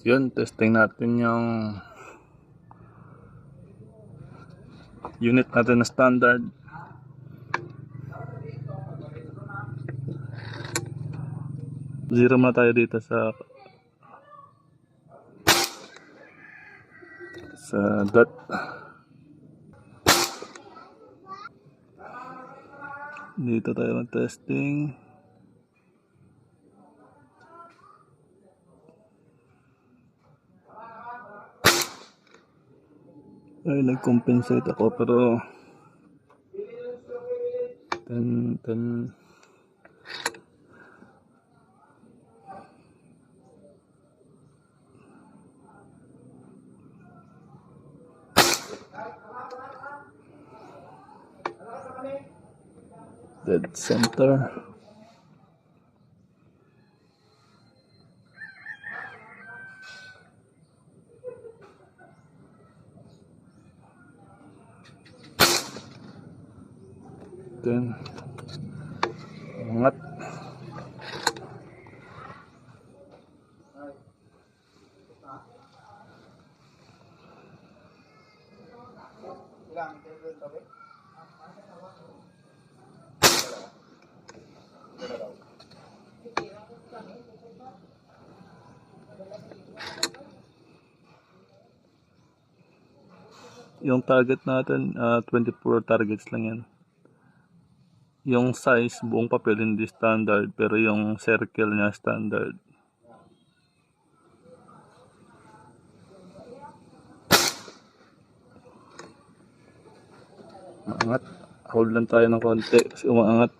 Yun, testing natin yung unit natin na standard. Zero na tayo dito sa sa dot. Dito tayo mag-testing. Ay, nag-compensate ako pero 10, 10, dead center. Yung target natin, ah, 24 targets lang yan. Yung size, buong papel hindi standard, pero yung circle niya standard. Maangat. Hold lang tayo ng konti kasi umaangat.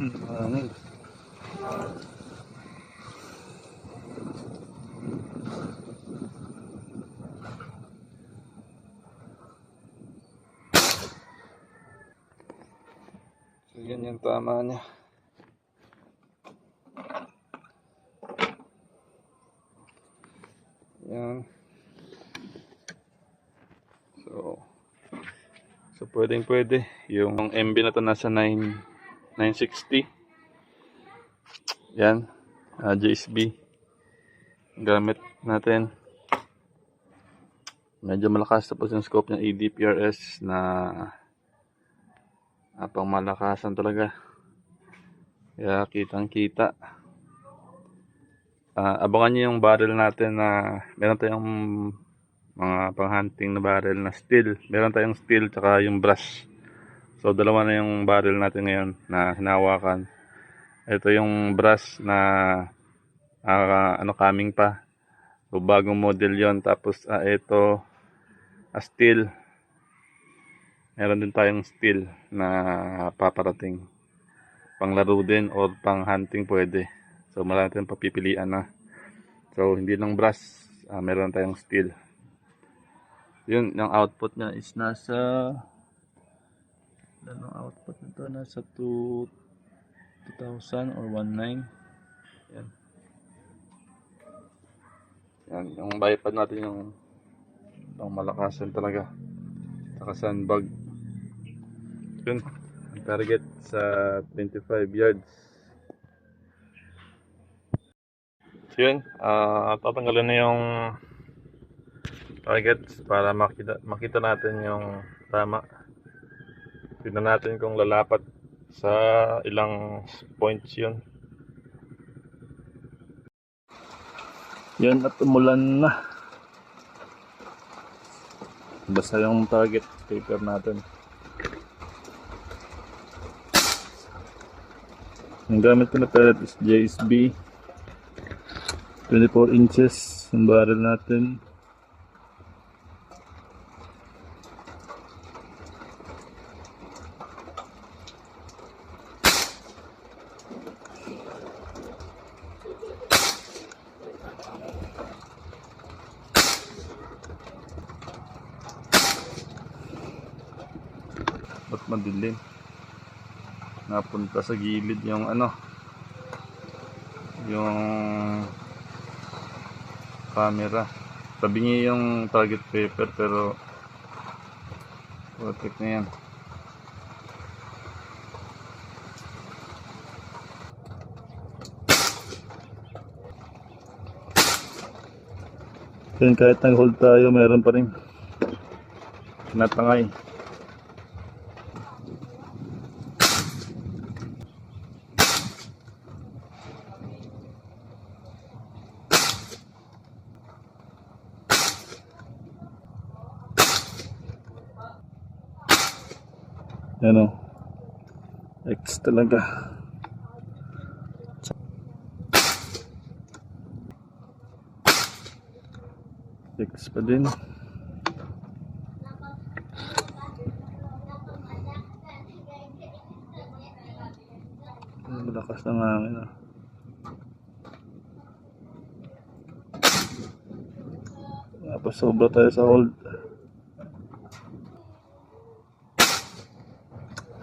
So, yan yung tama niya. Yan. So, so pwedeng pwede. Yung MB na to nasa 9, 960. Yan. ah, JSB. Gamit natin. Medyo malakas tapos yung scope ng ADPRS na ah, pang malakasan talaga. Kaya kitang kita. Ah, abangan nyo yung barrel natin na meron tayong mga pang-hunting na barrel na steel. Meron tayong steel tsaka yung brush. So dalawa na yung barrel natin ngayon na hinawakan. Ito yung brush na ah, ano coming pa. So bagong model yon Tapos ah, ito ah, steel. Meron din tayong steel na paparating. Panglaro din or pang hunting pwede. So marami tayong papipilian na. So hindi lang brush, ah, meron tayong steel. Yun, yung output niya is nasa ano output nito nasa 2 2000 or 19 yan. Yan yung bipod natin yung pang malakasan talaga. Saka sandbag yun target sa 25 yards. So yun ah tatanggalin na yung targets para makita makita natin yung tama Tignan natin kung lalapat sa ilang points yun. Yan at umulan na. Basta yung target paper natin. Ang gamit ko na pellet is JSB. 24 inches ang barrel natin. Madilim? Napunta sa gilid yung ano yung camera. Sabi niya yung target paper pero protect na yan. Yan kahit nag-hold tayo, meron pa rin natangay. Yan o. X talaga. X pa din. Malakas ng hangin ah. Tapos sobra tayo sa hold.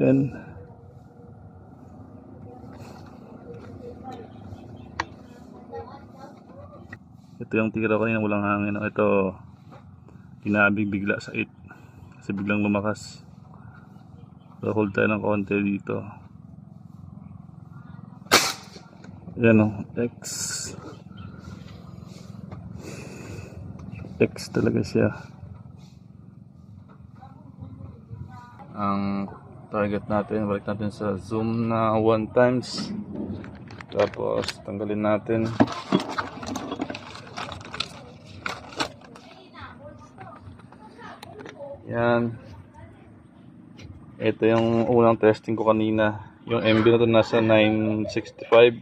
Then, ito yung tira ko kanina walang hangin. Ito, kinabig bigla sa 8. Kasi biglang lumakas. So, hold tayo ng konti dito. Yan o, X. X talaga siya. Ang target natin, balik natin sa zoom na 1 times. Tapos, tanggalin natin. Yan. Ito yung unang testing ko kanina. Yung MB na to nasa 965.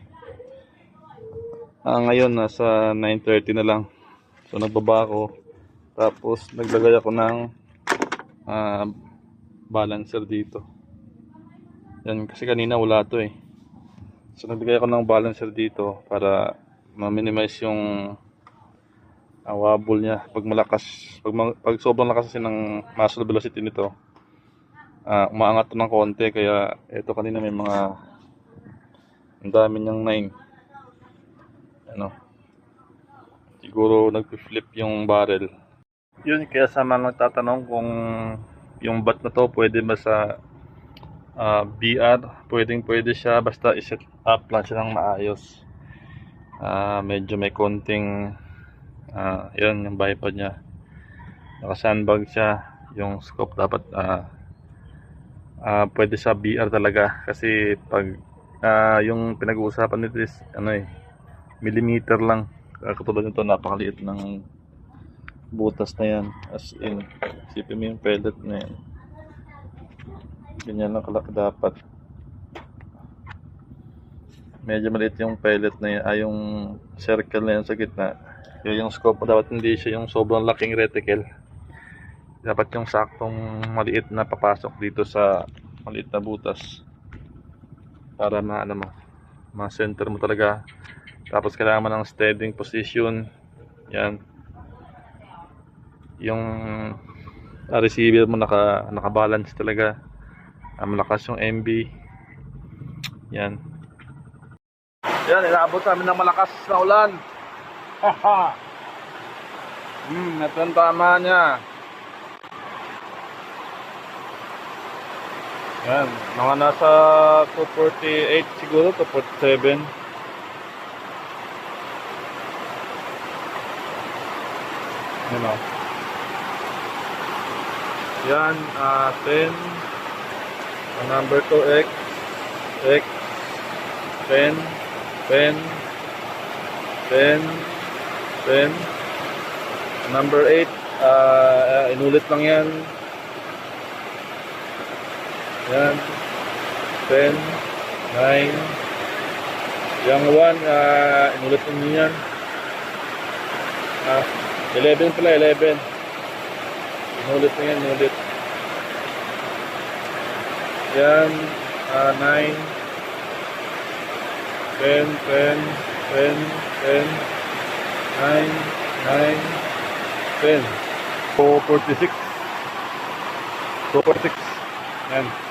Ah, ngayon nasa 930 na lang. So nagbaba ako. Tapos naglagay ako ng ah, balancer dito. Yan kasi kanina wala to eh. So naglagay ako ng balancer dito para ma-minimize yung ah, wobble niya. Pag malakas pag, pag sobrang lakas kasi ng muzzle velocity nito ah umaangat to ng konti. Kaya ito kanina may mga ang dami niyang 9 ano? Siguro nag-flip yung barrel. Yun kaya sa mga nagtatanong kung yung bat na to pwede ba sa ah, BR pwedeng pwede siya basta iset up lang siya ng maayos. Ah, medyo may konting ah yun yung bipod niya. Naka sandbag siya yung scope dapat ah ah, pwede sa BR talaga. Kasi pag ah, yung pinag-uusapan nito is ano eh millimeter lang. Ah, katulad nito napakaliit ng butas na yan. As in isipin mo yung pellet na yan ganyan lang kalaki dapat. Medyo maliit yung pellet na yan, ay yung circle na yan sa gitna. Kaya yung scope. Dapat hindi siya yung sobrang laking reticle. Dapat yung saktong maliit na papasok dito sa maliit na butas para ma ano ma-center mo talaga. Tapos kailangan mo ng steadying position. Yan. Yung ah, receiver mo naka naka-balance talaga Ah, malakas yung MB yan yan inaabot namin ng malakas na ulan haha hmm ito ang tama niya Yan, mga nasa 248 siguro, 247. Yan o. Yan, ah 10. Ang number 2, X. X. 10. 10. 10. 10. Number 8, ah inulit lang yan. Yan. 10, 9. Yung 1, ah, inulit lang yan. Ah, 11 pala, 11. Inulit na yan, inulit. Yan, ah, 9. 10, 10, 10, 10, 9, 9, 10. 446. 446. Yan.